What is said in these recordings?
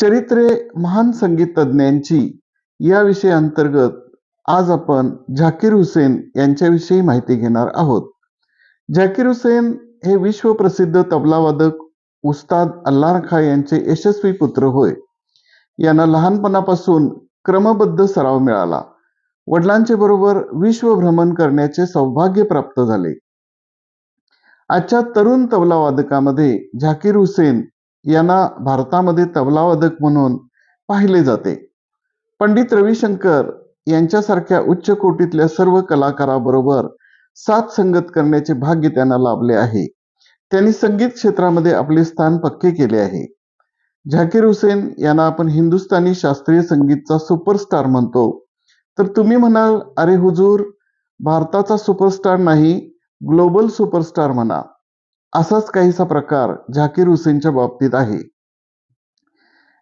चरित्रे महान संगीत तज्ज्ञांची या विषयांतर्गत आज आपण झाकीर हुसेन यांच्याविषयी माहिती घेणार आहोत. झाकीर हुसेन हे विश्वप्रसिद्ध तबलावादक उस्ताद अल्लार खा यांचे यशस्वी पुत्र होय. यांना लहानपणापासून क्रमबद्ध सराव मिळाला. वडिलांचे बरोबर विश्वभ्रमण करण्याचे सौभाग्य प्राप्त झाले. आजच्या तरुण तबलावादकामध्ये झाकीर हुसेन यांना भारतामध्ये तबलावादक म्हणून पाहिले जाते. पंडित रविशंकर यांच्यासारख्या उच्च कोटीतल्या सर्व कलाकाराबरोबर साथ संगत करण्याचे भाग्य त्यांना लाभले आहे. त्यांनी संगीत क्षेत्रामध्ये आपले स्थान पक्के केले आहे. झाकीर हुसेन यांना आपण हिंदुस्थानी शास्त्रीय संगीतचा सुपरस्टार म्हणतो. तर तुम्ही म्हणाल अरे हुजूर भारताचा सुपरस्टार नाही ग्लोबल सुपरस्टार म्हणा. असाच काहीसा प्रकार झाकीर हुसेनच्या बाबतीत आहे.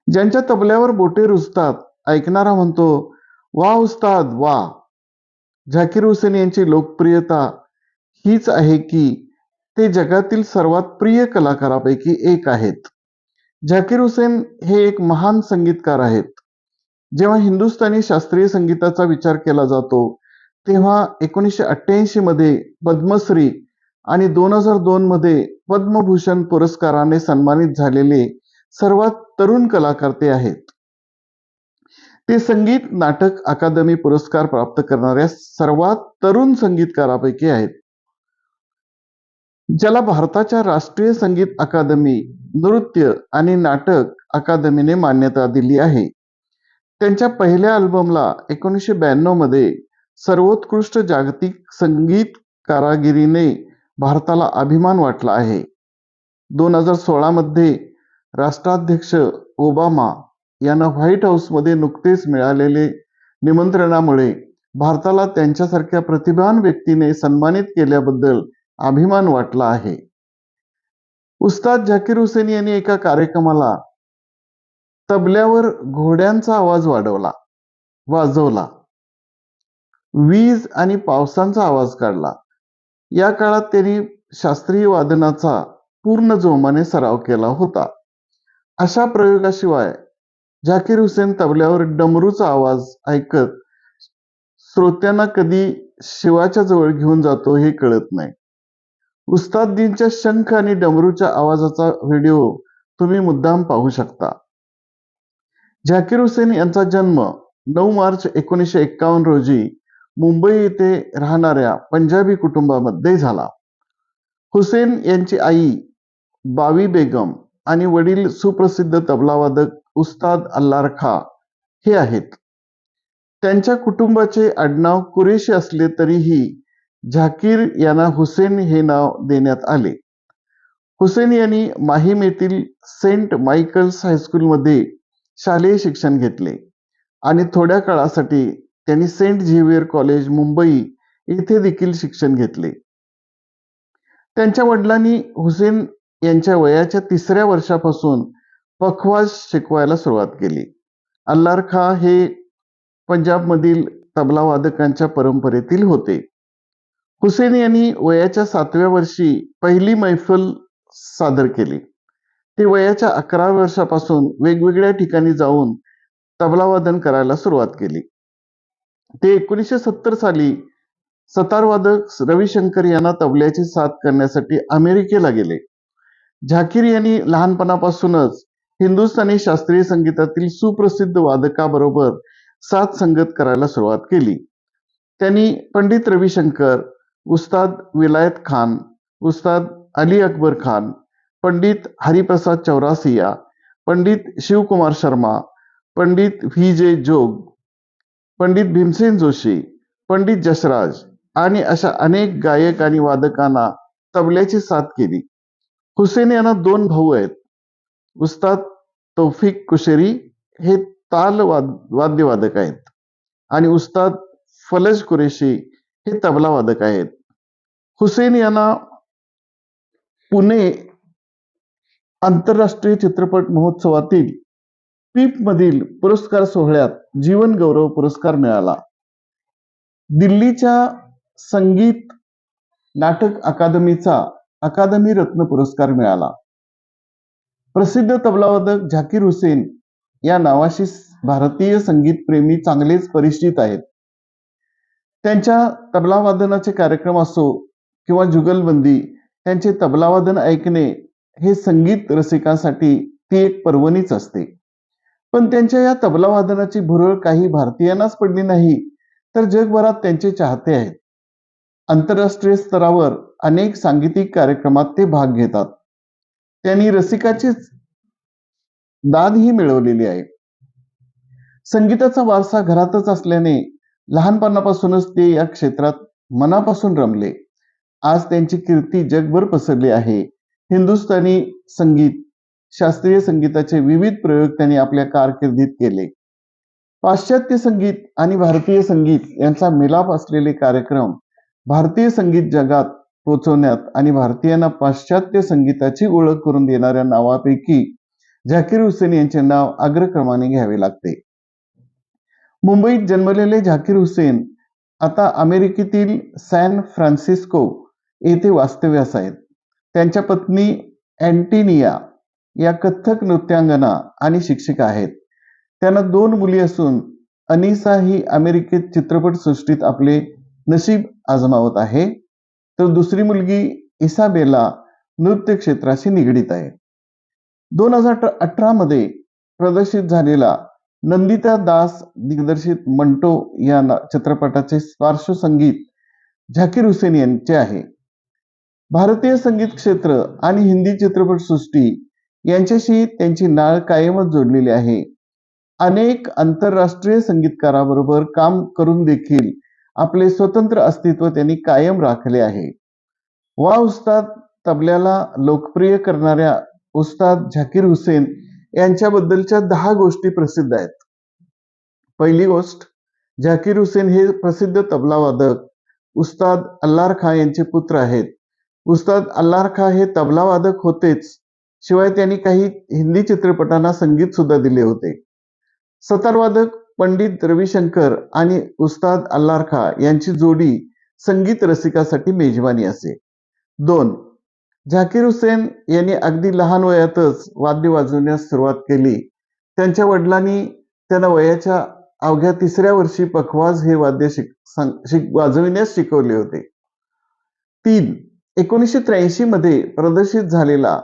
ज्यांच्या तबल्यावर बोटे रुजतात ऐकणारा म्हणतो वा उस्ताद वा. झाकीर हुसेन यांची लोकप्रियता हीच आहे की ते जगातील सर्वात प्रिय कलाकारापैकी एक आहेत. झाकीर हुसेन हे एक महान संगीतकार आहेत. जेव्हा हिंदुस्थानी शास्त्रीय संगीताचा विचार केला जातो तेव्हा एकोणीसशे अठ्ठ्याऐंशी मध्ये पद्मश्री आणि दोन हजार दोन मध्ये पद्मभूषण पुरस्काराने सन्मानित झालेले सर्वात तरुण कलाकार ते आहेत. ते संगीत नाटक अकादमी पुरस्कार प्राप्त करणाऱ्या सर्वात तरुण संगीतकारापैकी आहेत. ज्याला भारताच्या राष्ट्रीय संगीत अकादमी नृत्य आणि नाटक अकादमीने मान्यता दिली आहे. त्यांच्या पहिल्या अल्बमला एकोणीसशे ब्याण्णवमध्ये सर्वोत्कृष्ट जागतिक संगीत कारागिरीने भारताला अभिमान वाटला आहे. दोन हजार सोळामध्ये राष्ट्राध्यक्ष ओबामा यांना व्हाईट हाऊसमध्ये नुकतेच मिळालेले निमंत्रणामुळे भारताला त्यांच्यासारख्या प्रतिभान व्यक्तीने सन्मानित केल्याबद्दल अभिमान वाटला आहे. उस्ताद झाकीर हुसेन यांनी एका कार्यक्रमाला तबल्यावर घोड्यांचा आवाज वाढवला वाजवला. वीज आणि पावसांचा आवाज काढला. या काळात त्यांनी शास्त्रीय वादनाचा पूर्ण जोमाने सराव केला होता. अशा प्रयोगाशिवाय झाकीर हुसेन तबल्यावर डमरूचा आवाज ऐकत श्रोत्यांना कधी शिवाच्या जवळ घेऊन जातो हे कळत नाही. उस्तादजींच्या शंख आणि डमरूच्या आवाजाचा व्हिडिओ तुम्ही मुद्दाम पाहू शकता. झाकीर हुसेन यांचा जन्म नऊ मार्च एकोणीसशे एक्कावन्न रोजी मुंबई येथे राहणाऱ्या पंजाबी कुटुंबामध्ये झाला. हुसेन यांची आई बावी बेगम आणि वडील सुप्रसिद्ध तबलावादक उस्ताद अल्लार खा हे आहेत. त्यांच्या कुटुंबाचे आडनाव कुरेशी असले तरीही झाकीर यांना हुसेन हे नाव देण्यात आले. हुसेन यांनी माहीम येथील सेंट मायकल्स हायस्कूलमध्ये शालेय शिक्षण घेतले आणि थोड्या काळासाठी त्यांनी सेंट झेवियर कॉलेज मुंबई येथे देखील शिक्षण घेतले. त्यांच्या वडिलांनी हुसेन यांच्या वयाच्या तिसऱ्या वर्षापासून पखवाज शिकवायला सुरुवात केली. अल्लार खा हे पंजाबमधील तबलावादकांच्या परंपरेतील होते. हुसेन यांनी वयाच्या सातव्या वर्षी पहिली मैफल सादर केली. ते वयाच्या अकरा वर्षापासून वेगवेगळ्या ठिकाणी जाऊन तबलावादन करायला सुरुवात केली. ते एकोणीसशे सत्तर साली सतारवादक रविशंकर यांना तबल्याची साथ करण्यासाठी अमेरिकेला गेले. झाकीर यांनी लहानपणापासूनच हिंदुस्थानी शास्त्रीय संगीतातील सुप्रसिद्ध वादकाबरोबर साथ संगत करायला सुरुवात केली. त्यांनी पंडित रविशंकर उस्ताद विलायत खान उस्ताद अली अकबर खान पंडित हरिप्रसाद चौरासिया पंडित शिवकुमार शर्मा पंडित व्ही जे जोग पंडित भीमसेन जोशी पंडित जसराज आणि अशा अनेक गायक आणि वादकांना तबल्याची साथ केली. हुसेन यांना दोन भाऊ आहेत. उस्ताद तौफिक कुशेरी हे ताल वाद वाद्यवादक आहेत. आणि उस्ताद फलज कुरेशी हे तबला वादक आहेत. हुसेन यांना पुणे आंतरराष्ट्रीय चित्रपट महोत्सवातील मधील पुरस्कार सोहळ्यात जीवन गौरव पुरस्कार मिळाला. दिल्लीच्या संगीत नाटक अकादमीचा अकादमी रत्न पुरस्कार मिळाला. प्रसिद्ध तबलावादक झाकीर हुसेन या नावाशी भारतीय संगीत प्रेमी चांगलेच परिचित आहेत. त्यांच्या तबलावादनाचे कार्यक्रम असो किंवा जुगलबंदी त्यांचे तबलावादन ऐकणे हे संगीत रसिकांसाठी ती एक पर्वणीच असते. पण त्यांच्या या तबलावादनाची भुरळ काही भारतीयांनाच पडली नाही तर जगभरात त्यांचे चाहते आहेत. आंतरराष्ट्रीय स्तरावर अनेक सांगीतिक कार्यक्रमात ते भाग घेतात. त्यांनी रसिकाचीच दादही मिळवलेली आहे. संगीताचा वारसा घरातच असल्याने लहानपणापासूनच ते या क्षेत्रात मनापासून रमले. आज त्यांची कीर्ती जगभर पसरली आहे. हिंदुस्थानी संगीत शास्त्रीय संगीताचे विविध प्रयोग त्यांनी आपल्या कारकिर्दीत केले. पाश्चात्य संगीत आणि भारतीय संगीत यांचा मिलाप असलेले कार्यक्रम भारतीय संगीत जगात पोचवण्यात आणि भारतीयांना पाश्चात्य संगीताची ओळख करून देणाऱ्या नावापैकी झाकीर हुसेन यांचे नाव अग्रक्रमाने घ्यावे लागते. मुंबईत जन्मलेले झाकीर हुसेन आता अमेरिकेतील सॅन फ्रान्सिस्को येथे वास्तव्यास आहेत. त्यांच्या पत्नी अँटिनिया या कथ्थक नृत्यांगना आणि शिक्षिका आहेत. त्यांना दोन मुली असून अनिसा ही अमेरिकेत चित्रपट सृष्टीत आपले नशीब आजमावत आहे. तर दुसरी मुलगी इसाबेला नृत्य क्षेत्राशी निगडीत आहे. दोन हजार अठरा मध्ये प्रदर्शित झालेला नंदिता दास दिग्दर्शित मंटो या चित्रपटाचे पार्श्वसंगीत झाकीर हुसेन यांचे आहे. भारतीय संगीत क्षेत्र आणि हिंदी चित्रपटसृष्टी यांच्याशी त्यांची नाळ कायमच जोडलेली आहे. अनेक आंतरराष्ट्रीय संगीतकाराबरोबर काम करून देखील आपले स्वतंत्र अस्तित्व त्यांनी कायम राखले आहे. वा उस्ताद तबल्याला लोकप्रिय करणाऱ्या उस्ताद झाकीर हुसेन यांच्याबद्दलच्या दहा गोष्टी प्रसिद्ध आहेत. पहिली गोष्ट झाकीर हुसेन हे प्रसिद्ध तबलावादक उस्ताद अल्लार खां यांचे पुत्र आहेत. उस्ताद अल्लार खां हे तबलावादक होतेच शिवाय त्यांनी काही हिंदी चित्रपटांना संगीत सुद्धा दिले होते. सतारवादक पंडित रविशंकर आणि उस्ताद अल्लार खा यांची जोडी संगीत रसिकासाठी मेजवानी असे. दोन झाकीर हुसेन यांनी अगदी लहान वयातच वाद्य वाजवण्यास सुरुवात केली. त्यांच्या वडिलांनी त्यांना वयाच्या अवघ्या तिसऱ्या वर्षी पखवाज हे वाद्य शिक शिक वाजविण्यास शिकवले होते. तीन एकोणीसशे त्र्याऐंशी मध्ये प्रदर्शित झालेला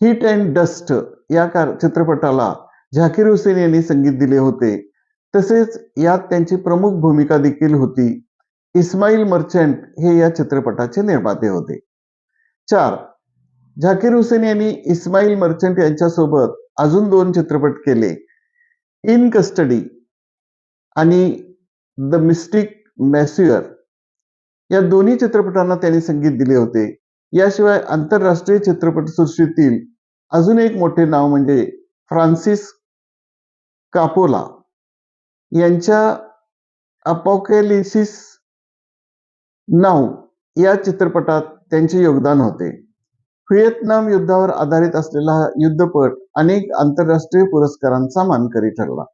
हिट अँड डस्ट या कार चित्रपटाला झाकीर हुसेन यांनी संगीत दिले होते. तसेच यात त्यांची प्रमुख भूमिका देखील होती. इस्माईल मर्चंट हे या चित्रपटाचे निर्माते होते. चार झाकीर हुसेन यांनी इस्माईल मर्चंट यांच्यासोबत अजून दोन चित्रपट केले. इन कस्टडी आणि द मिस्टिक मॅस्युअर. या दोन्ही चित्रपटांना त्यांनी संगीत दिले होते. याशिवाय आंतरराष्ट्रीय चित्रपटसृष्टीतील अजून एक मोठे नाव म्हणजे फ्रान्सिस कापोला. यांच्या अपोकॅलिसिस नाव या चित्रपटात त्यांचे योगदान होते. व्हिएतनाम युद्धावर आधारित असलेला हा युद्धपट अनेक आंतरराष्ट्रीय पुरस्कारांचा मानकरी ठरला.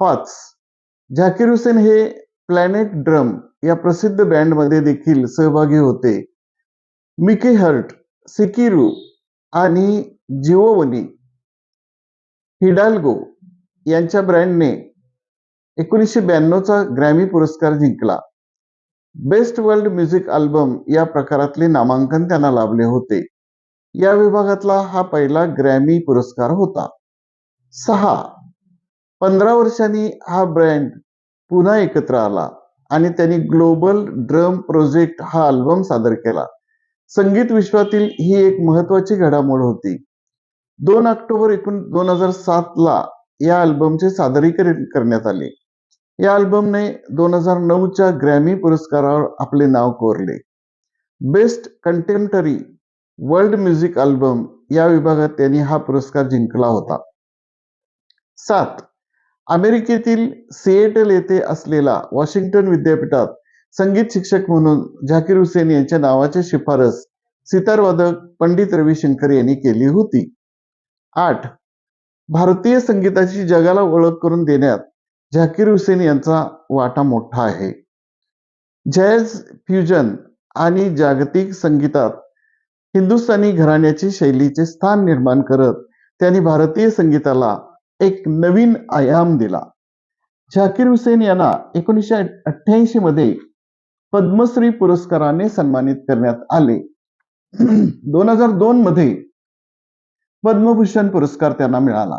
पाच. झाकीर हुसेन हे प्लॅनेट ड्रम या प्रसिद्ध बँडमध्ये देखील सहभागी होते. मिकी हर्ट सिकिरू आणि जिओवनी हिडाल्गो यांच्या ब्रँडने एकोणीसशे ब्याण्णवचा ग्रॅमी पुरस्कार जिंकला. बेस्ट वर्ल्ड म्युझिक अल्बम या प्रकारातले नामांकन त्यांना लाभले होते. या विभागातला हा पहिला ग्रॅमी पुरस्कार होता. सहा पंधरा वर्षांनी हा ब्रँड पुन्हा एकत्र आला आणि त्यांनी ग्लोबल ड्रम प्रोजेक्ट हा अल्बम सादर केला. संगीत विश्वातील ही एक महत्वाची घडामोड होती. दोन ऑक्टोबर एकूण दोन हजार सात ला या अल्बमचे सादरीकरण करण्यात आले. या अल्बमने दोन हजार नऊच्या ग्रॅमी पुरस्कारावर आपले नाव कोरले. Best contemporary world music album या विभागात त्यांनी हा पुरस्कार जिंकला होता. सात अमेरिकेतील सिएटल येथे असलेला वॉशिंग्टन विद्यापीठात संगीत शिक्षक म्हणून झाकीर हुसेन यांच्या नावाची शिफारस सितारवादक पंडित रविशंकर यांनी केली होती. आठ. भारतीय संगीताची जगाला ओळख करून देण्यात झाकीर हुसेन यांचा वाटा मोठा आहे. जॅझ फ्युजन आणि जागतिक संगीतात हिंदुस्थानी घराण्याची शैलीचे स्थान निर्माण करत त्यांनी भारतीय संगीताला एक नवीन आयाम दिला. झाकीर हुसेन यांना एकोणीसशे अठ्ठ्याऐंशी मध्ये पद्मश्री पुरस्काराने सन्मानित करण्यात आले. दोन हजार दोन मध्ये पद्मभूषण पुरस्कार त्यांना मिळाला.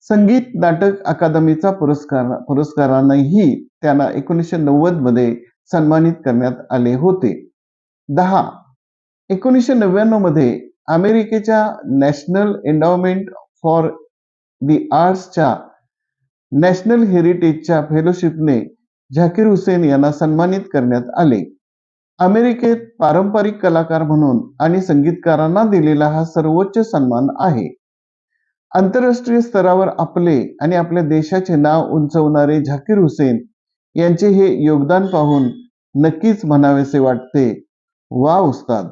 संगीत नाटक अकादमीचा पुरस्कार पुरस्कारानेही त्यांना एकोणीसशे नव्वदमध्ये सन्मानित करण्यात आले होते. दहा एकोणीसशे नव्याण्णवमध्ये अमेरिकेच्या नॅशनल एन्डॉवमेंट फॉर दी आर्ट्सच्या नॅशनल हेरिटेजच्या फेलोशिपने झाकीर हुसेन यांना सन्मानित करण्यात आले. अमेरिकेत पारंपरिक कलाकार म्हणून आणि संगीतकारांना दिलेला हा सर्वोच्च सन्मान आहे. आंतरराष्ट्रीय स्तरावर आपले आणि आपल्या देशाचे नाव उंचवणारे झाकीर हुसेन यांचे हे योगदान पाहून नक्कीच म्हणावेसे वाटते. वा उस्ताद!